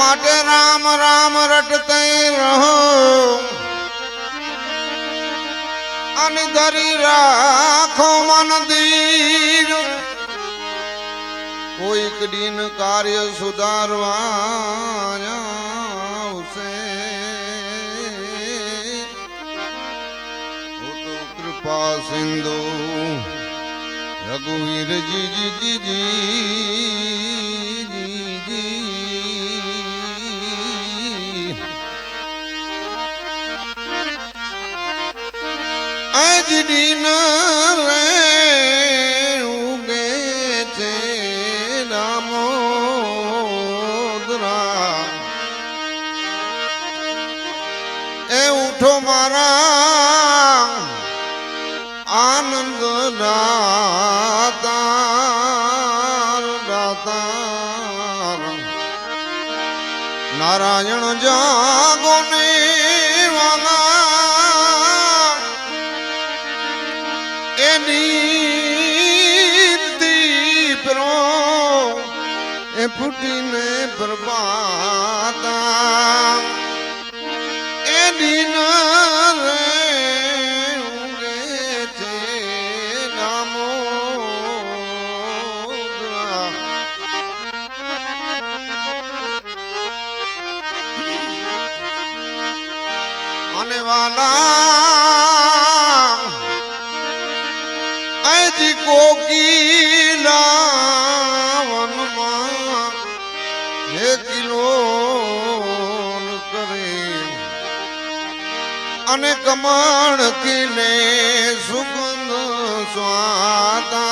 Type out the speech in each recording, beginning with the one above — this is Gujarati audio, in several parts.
માટે રામ રામ રટતે રહો. અને ધરી રાખો મન દીર. કોઈક દિન કાર્ય સુધારવા આવશે. કૃપા સિંધુ, રઘુવીર જી જી જી જી જી જી આજ ના રે ઉગે છે દામોદરા. એ ઉઠો મારા અને કમણ કિને સુગંધ સ્વાતા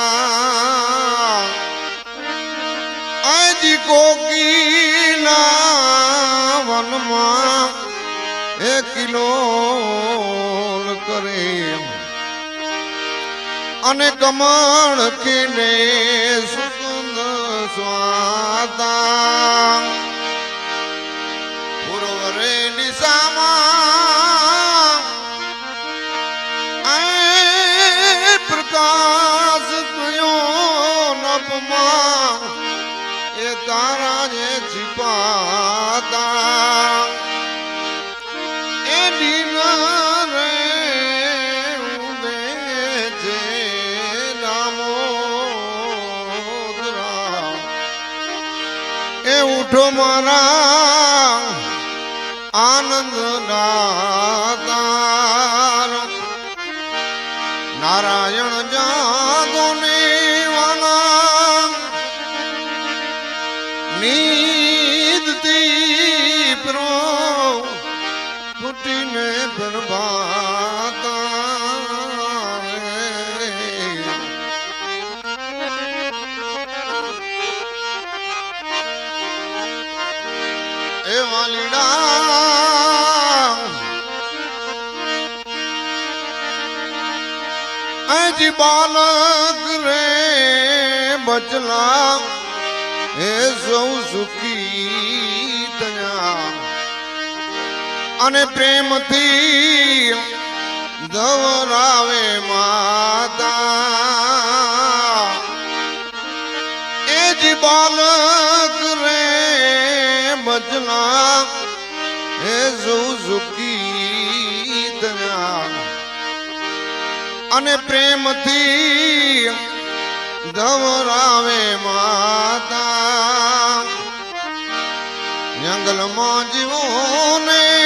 આજી કોકિલા વનમાં હે કિલો કરે અને કમણ કિને સુગંધ સ્વાતા ને છીપાતા એની રે ઉદે છે નામો એ ઉઠો મારા આનંદ ના બાલક રે બચલા, એ સૌ સુખી તયા અને પ્રેમથી ધવરાવે માતા. એ જ બાલક રે બચલા હે સુખી અને પ્રેમથી ધવરાવે માતા. જંગલમાં જીવો ને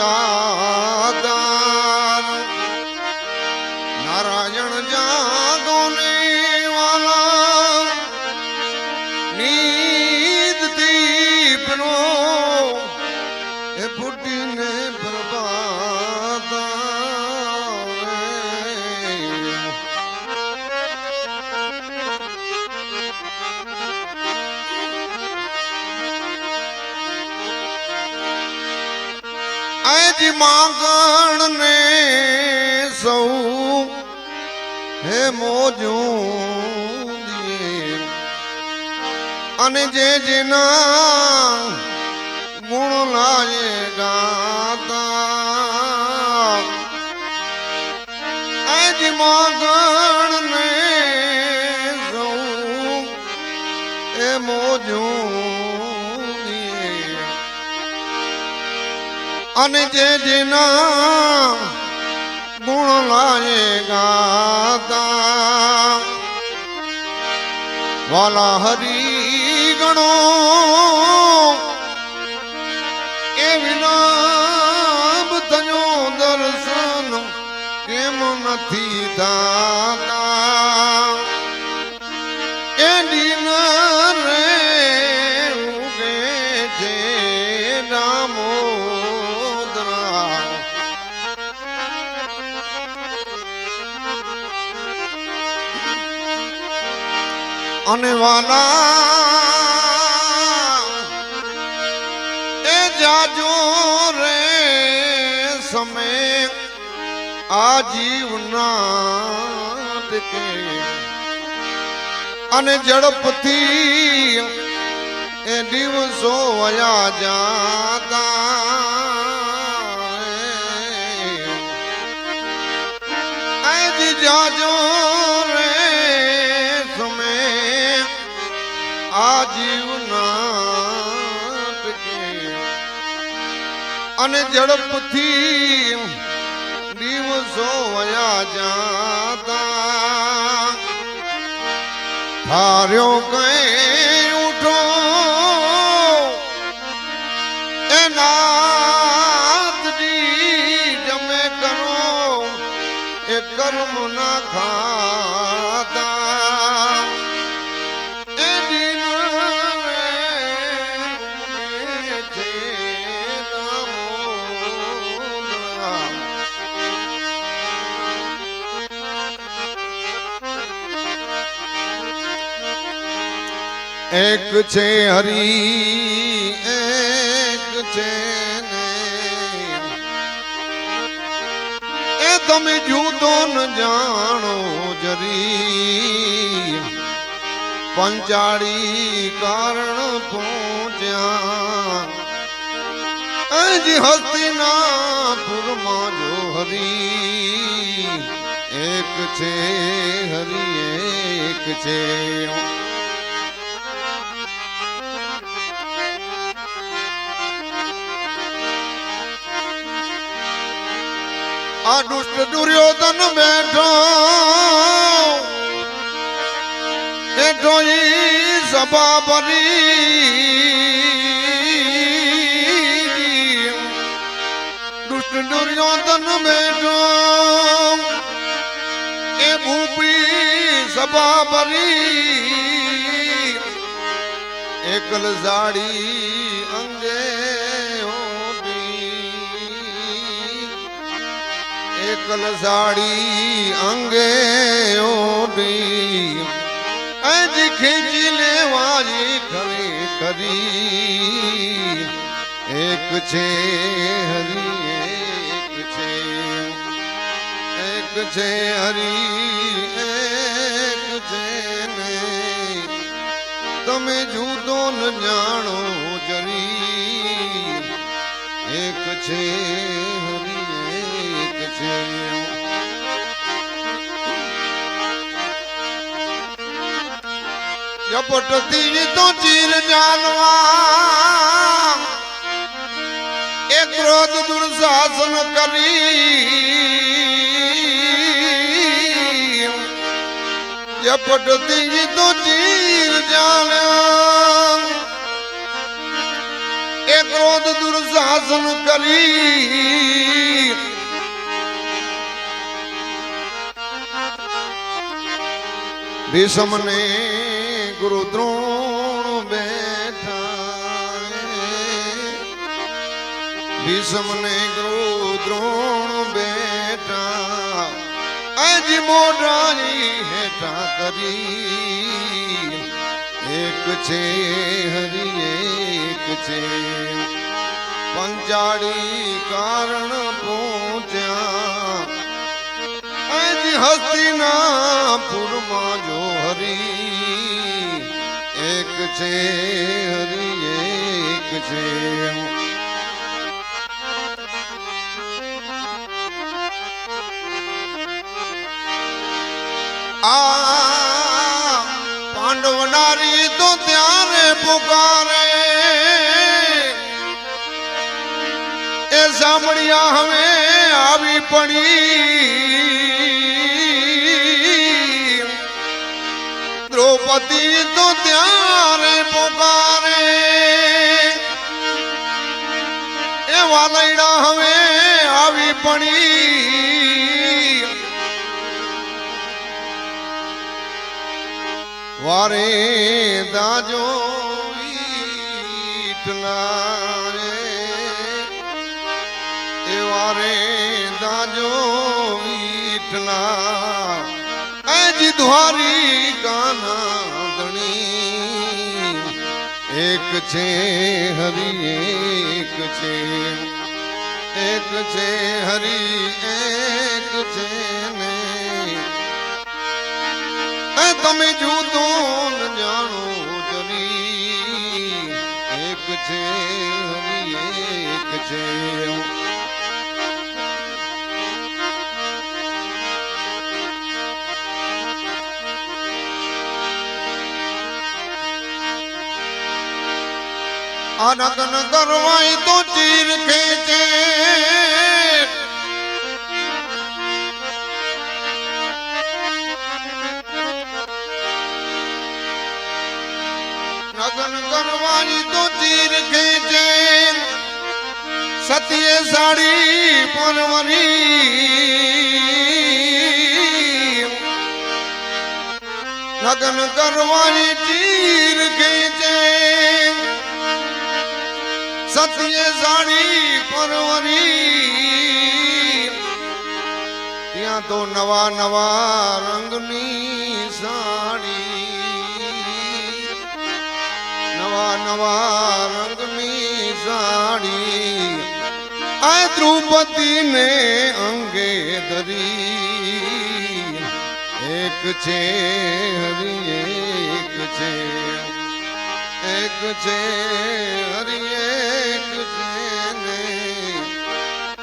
આનંદ આજ ને સૌ હે મોજું અને જે જેના ગુણ લાયે ગાતા. આજ માંગણ અને જે જેના ગુણ લાયે ગાતા, વાલા હરી ગણો એ વિલાપ થયો દર્શન કેમ નથી થતા? અને વાલા એ જાજો રે સમય આ જીવના ટકે અને ઝડપથી એ દિવસો વયા જાતા જાજો આ જીવના અને ઝડપથી દિવસો વયા જાતા. હાર્યો કઈ ઉઠો એના જમે કરો, એ કર્મ ના ખાતા. એક છે હરી, એક છે એ તમે જુદો ન જાણો જરી. પંચાળી કારણ પહોંચ્યા. હજી હસ્તિનાપુરમાં જો હરી, એક છે હરી, એક છે આ દુષ્ટ દુર્યોધન બેઠો. બેઠો ઈ સભા ભરી. દુષ્ટ દુર્યોધન બેઠો. એ ભૂપી સભા ભરી. એકલ જાડી અંગે એકલ સાડી અંગે ઓઢી અજ ખેંચી લેવાજી ખરી ખરી. એક છે હરી, એક છે. એક છે હરી, એક છે ને. તમે જુદો ન જાણો જરી. એક છે છે ઝપટતી તો ચીર જાનવા. એ ક્રોધ દુર્શાસન કરી. ઝપટતી તો ચીર જાણ્યા એ ક્રોધ દુર્શાસન કરી. ભીષમને ગુરુ દ્રોણ બેઠા ભીષમને ગુરુ દ્રોણ બેઠા. આજ મોઢાની હેઠા કરી. એક છે હરી, એક છે. પંચાળી કારણ પહોંચ્યા. આજ હસ્તિના પુરમાં જો હરી એક છે હરી એક છે આ પાંડવનારી તો ત્યારે પુકારે એ સાંભળ્યા હવે આવી પડી દ્રૌપદી તો ત્યારે પોકારે એ વાલૈડા હવે આવી પડી વારે દાજો રે એ વારે દાજો આજ દ્વારી કાના ધણી એક છે હરી એક છે એક છે હરી એક છે ને તમે જુદો અનગન કરવાય તો ચીર ખેંચે. લગન કરવાની તો ચીર ખેંચે. સતીએ સાડી પરવરી. લગ્ન કરવાની ચીર ખેંચે. સતીએ જાણી પરવરી. ત્યાં તો નવા નવા રંગની સાડી. નવા નવા રંગની સાડી. આ દ્રૌપદીને અંગે ધરી. એક છે, હરી એક છે. એક છે, હરી એક છે ને.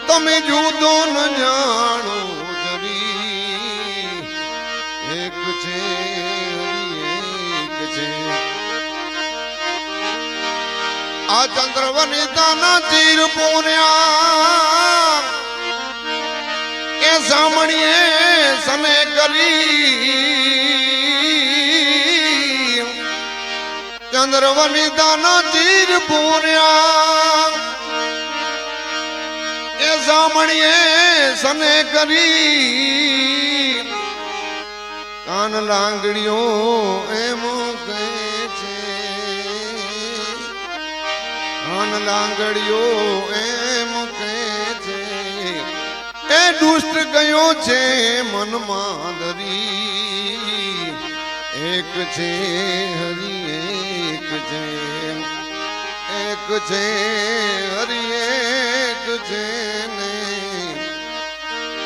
તમે જુદો ન જાણો જરી. એક છે, હરી એક આ ચંદ્ર વનિતાના તીર પૂર્યા. એ સામણીએ સને કરી. ચંદ્ર વનિતાના તીર પૂર્યા. એ સામણીએ સને કરી. કાન લાંગડીઓ એમ કહે છે. કાન લાંગડીઓ એમ કહે છે. એ દુષ્ટ ગયો છે મનમાં ધરી એક છે હરી છે એક છે હરી એક છે ને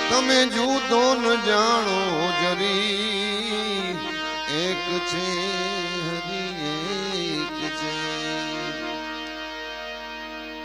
તમે જૂતો ન જાણો જરી એક છે.